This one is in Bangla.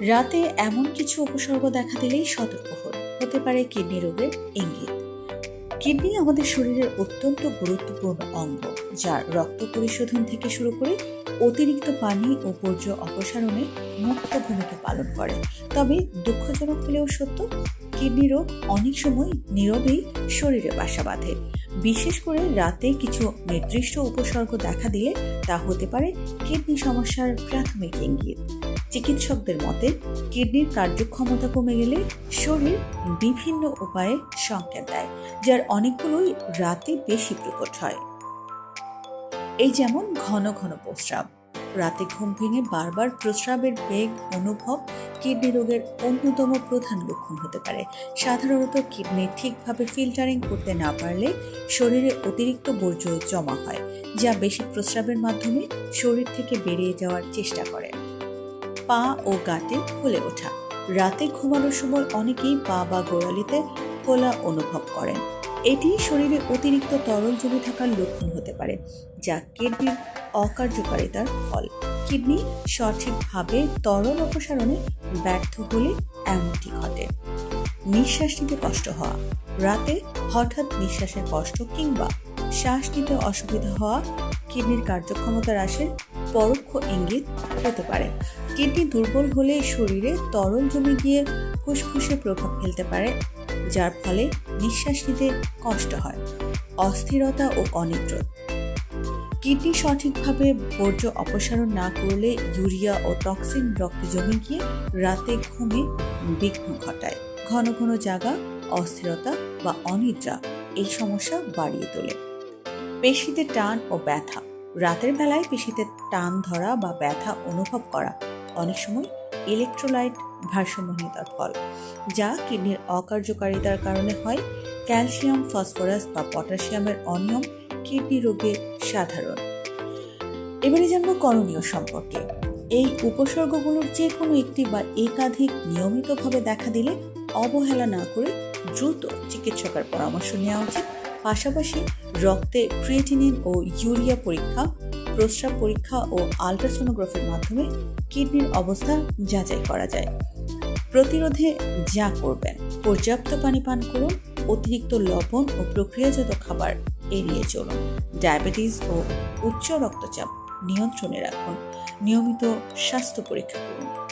রাতে এমন কিছু উপসর্গ দেখা দিলেই সতর্ক হন। হতে পারে কিডনি রোগের ইঙ্গিত। কিডনি আমাদের শরীরের অত্যন্ত গুরুত্বপূর্ণ অঙ্গ যা রক্ত পরিশোধন থেকে শুরু করে অতিরিক্ত পানি ও বর্জ্য অপসারণে মুখ্য ভূমিকা পালন করে। তবে দুঃখজনক হলেও সত্য, কিডনি রোগ অনেক সময় নীরবেই শরীরে বাসা বাঁধে। বিশেষ করে রাতে কিছু নির্দিষ্ট উপসর্গ দেখা দিলে তা হতে পারে কিডনি সমস্যার প্রাথমিক ইঙ্গিত। চিকিৎসকদের মতে, কিডনির কার্যক্ষমতা কমে গেলে শরীর বিভিন্ন উপায়ে সংকেত দেয়, যার অনেকগুলোই রাতে বেশি প্রকট হয়। এই যেমন ঘন ঘন প্রস্রাব। রাতে ঘুম ভেঙে বারবার প্রস্রাবের বেগ, অনুভব, কিডনি রোগের অন্যতম প্রধান লক্ষণ হতে পারে। সাধারণত কিডনি ঠিকভাবে ফিল্টারিং করতে না পারলে শরীরে অতিরিক্ত বর্জ্য জমা হয়, যা বেশি প্রস্রাবের মাধ্যমে শরীর থেকে বেরিয়ে যাওয়ার চেষ্টা করে। পা ও গাঁটে ফুলে ওঠা। রাতে ঘুমানোর সময় অনেকেই পা বা গোড়ালিতে ফোলা অনুভব করেন। এটি শরীরে অতিরিক্ত তরল জমে থাকার লক্ষণ হতে পারে, যা কিডনির অকার্যকারিতার ফল। কিডনি সঠিকভাবে তরল অপসারণে ব্যর্থ হলে এমনটি ঘটে। নিঃশ্বাস নিতে কষ্ট হওয়া, রাতে হঠাৎ নিঃশ্বাসের কষ্ট কিংবা শ্বাস নিতে অসুবিধা হওয়া কিডনির কার্যক্ষমতা হ্রাসের পরোক্ষ ইঙ্গিত হতে পারে। কিডনি দুর্বল হলে শরীরে তরল জমে গিয়ে ফুসফুসে প্রভাব ফেলতে পারে যার ফলে নিঃশ্বাস নিতে কষ্ট হয়, অস্থিরতা ও অনিদ্র। কিডনি সঠিকভাবে বর্জ্য অপসারণ না করলে ইউরিয়া ও টক্সিন রক্তে জমে গিয়ে রাতে ঘুমে বিঘ্ন ঘটায়। ঘন ঘন জাগা, অস্থিরতা বা অনিদ্রা এই সমস্যা বাড়িয়ে তোলে। পেশিতে টান ও ব্যথা। রাতের বেলায় পেশিতে টান ধরা বা ব্যথা অনুভব করা অনেক সময় ইলেকট্রোলাইট ভারসাম্যহীনতার ফল, যা কিডনির অকার্যকারিতার কারণে হয়। ক্যালসিয়াম, ফসফরাস বা পটাশিয়ামের অনিয়ম কিডনি রোগে সাধারণ। এবারে জানব করণীয় সম্পর্কে। এই উপসর্গগুলোর যে কোনো একটি বা একাধিক নিয়মিতভাবে দেখা দিলে অবহেলা না করে দ্রুত চিকিৎসকের পরামর্শ নেওয়া উচিত। পাশাপাশি রক্তে ক্রিয়েটিনিন ও ইউরিয়া পরীক্ষা প্রস্রাব পরীক্ষা ও আলট্রাসোনোগ্রাফির মাধ্যমে কিডনির অবস্থা যাচাই করা যায়। প্রতিরোধে যা করবেন, পর্যাপ্ত পানি পান করুন, অতিরিক্ত লবণ ও প্রক্রিয়াজাত খাবার এড়িয়ে চলুন। ডায়াবেটিস ও উচ্চ রক্তচাপ নিয়ন্ত্রণে রাখুন। নিয়মিত স্বাস্থ্য পরীক্ষা করুন।